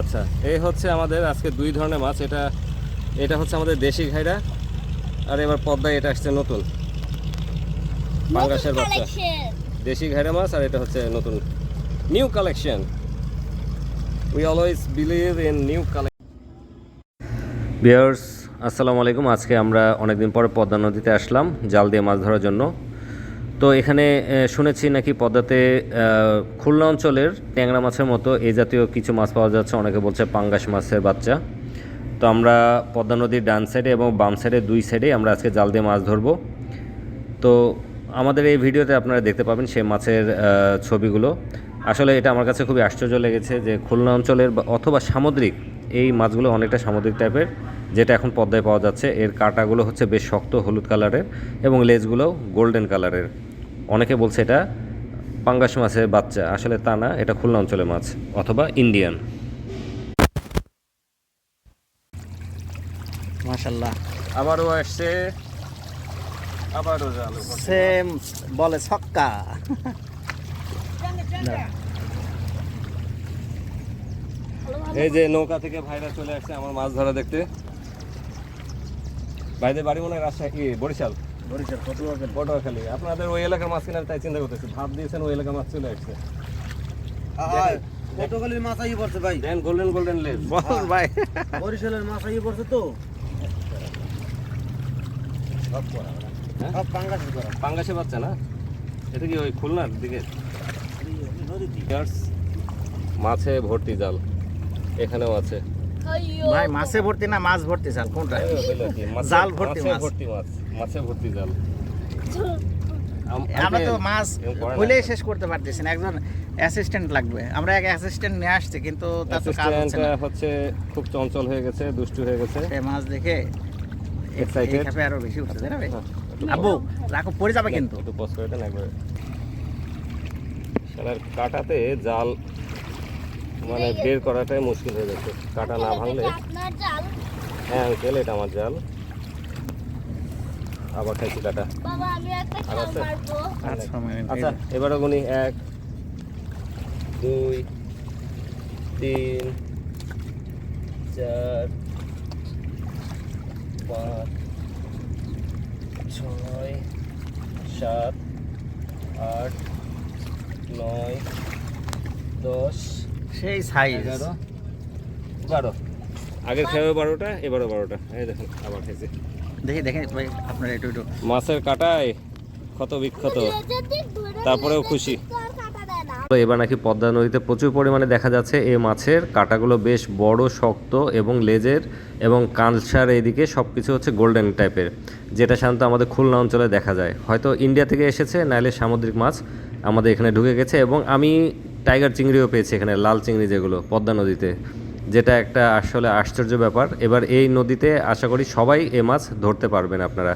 আচ্ছা এই হচ্ছে আমাদের আজকে দুই ধরনের মাছ। এটা এটা হচ্ছে আমাদের দেশি ঘাইরা আর এবার পদ্মায় এটা আসছে নতুন। পাঙ্গাসের বাচ্চা। দেশি ঘাইরা মাছ আর এটা হচ্ছে নতুন new collection we always believe in new collection বিয়ার্স আসসালামু আলাইকুম। আজকে আমরা অনেকদিন পরে পদ্মা নদীতে আসলাম জাল দিয়ে মাছ ধরার জন্য। তো এখানে শুনেছি নাকি পদ্মাতে খুলনা অঞ্চলের ট্যাংরা মাছের মতো এই জাতীয় কিছু মাছ পাওয়া যাচ্ছে। অনেকে বলছে পাঙ্গাস মাছের বাচ্চা। তো আমরা পদ্মা নদীর ডান সাইডে এবং বাম সাইডে দুই সাইডে আমরা আজকে জাল দিয়ে মাছ ধরবো। তো আমাদের এই ভিডিওতে আপনারা দেখতে পাবেন সেই মাছের ছবিগুলো। আসলে এটা আমার কাছে খুবই আশ্চর্য লেগেছে যে খুলনা অঞ্চলের অথবা সামুদ্রিক এই মাছগুলো অনেকটা সামুদ্রিক টাইপের যেটা এখন পদ্মায় পাওয়া যাচ্ছে। এর কাঁটাগুলো হচ্ছে বেশ শক্ত হলুদ কালারের এবং লেজগুলো গোল্ডেন কালারের অনেকে বলছে এটা পাঙ্গাস মাছের বাচ্চা। আসলে তা না এটা খুলনা অঞ্চলের মাছ অথবা ইন্ডিয়ান। মাশাল্লাহ আবারও আসছে আবারও জাল সেম বলে ছক্কা। এই যে নৌকা থেকে ভাইরা চলে আসছে আমার মাছ ধরা দেখতে। ভাইদের বাড়ি মনে হয় রাজশাহী ই, বরিশাল পটুয়াখালী। আপনাদের ওই এলাকার মাছ কিনার তাই চিন্তা করতেছি। ভাব দিয়েছেন ওই এলাকার মাছ চলে আসছে। পটুয়াখালীর মাছ আই পড়ছে ভাই। দেন গোল্ডেন গোল্ডেন বল ভাই। বরিশালের মাছ আই পড়ছে তো। সব পাঙ্গাসের করা। পাঙ্গাসে বাচ্চা না? এটা কি ওই খুলনার দিকে? মাছে ভর্তি জাল। এখানেও আছে। ভাই মাছে ভর্তি না মাছ ভর্তি চাল কোনটা? জাল ভর্তি মাছ। ভর্তি মাছ মাছে ভর্তি জাল আমরা তো মাছ। হইলেই শেষ করতে পারতেছি না। একজন অ্যাসিস্ট্যান্ট লাগবে। আমরা এক অ্যাসিস্ট্যান্ট নিয়ে আসছি কিন্তু তার তো কাজ হচ্ছে না। হচ্ছে খুব চঞ্চল হয়ে গেছে দুষ্টু হয়ে গেছে। সে মাছ দেখে Excited? এই আরও বেশি উঠছে না ভাই? হ্যাঁ, আব্বু রাখো পড়ে যাবে কিন্তু। একটু পজ করে দেন একবারে। শালার কাটাতে জাল মানে বের করাটাই মুশকিল হয়ে যাচ্ছে। কাটা না ভাঙলে আপনার জাল? হ্যাঁ আঙ্কেল এটা আমার জাল। আবার খাইছি কাটা। বাবা আমি একটা আর জাল আছে? মারবো। আচ্ছা আচ্ছা এবারে গুনি এক দুই তিন চার পাঁচ ছয় সাত আট নয় দশ সেই সাইজ বারো। আগে খেয়ে বারোটা এবারও বারোটা। এই দেখুন আবার খেয়েছি দেখি দেখি ভাই আপনার একটু একটু। মাছের কাটায় ক্ষত বিক্ষত। তারপরেও খুশি। এবার নাকি পদ্মা নদীতে প্রচুর পরিমাণে দেখা যাচ্ছে এই মাছের। কাঁটাগুলো বেশ বড় শক্ত এবং লেজের এবং কালসার এদিকে সব কিছু হচ্ছে গোল্ডেন টাইপের যেটা সাধারণত আমাদের খুলনা অঞ্চলে দেখা যায়। হয়তো ইন্ডিয়া থেকে এসেছে নাইলে সামুদ্রিক মাছ আমাদের এখানে ঢুকে গেছে এবং আমি টাইগার চিংড়িও পেয়েছে এখানে, লাল চিংড়ি যেগুলো, পদ্মা নদীতে, যেটা একটা আসলে আশ্চর্য ব্যাপার। এবার এই নদীতে আশা করি সবাই এ মাছ ধরতে পারবেন আপনারা।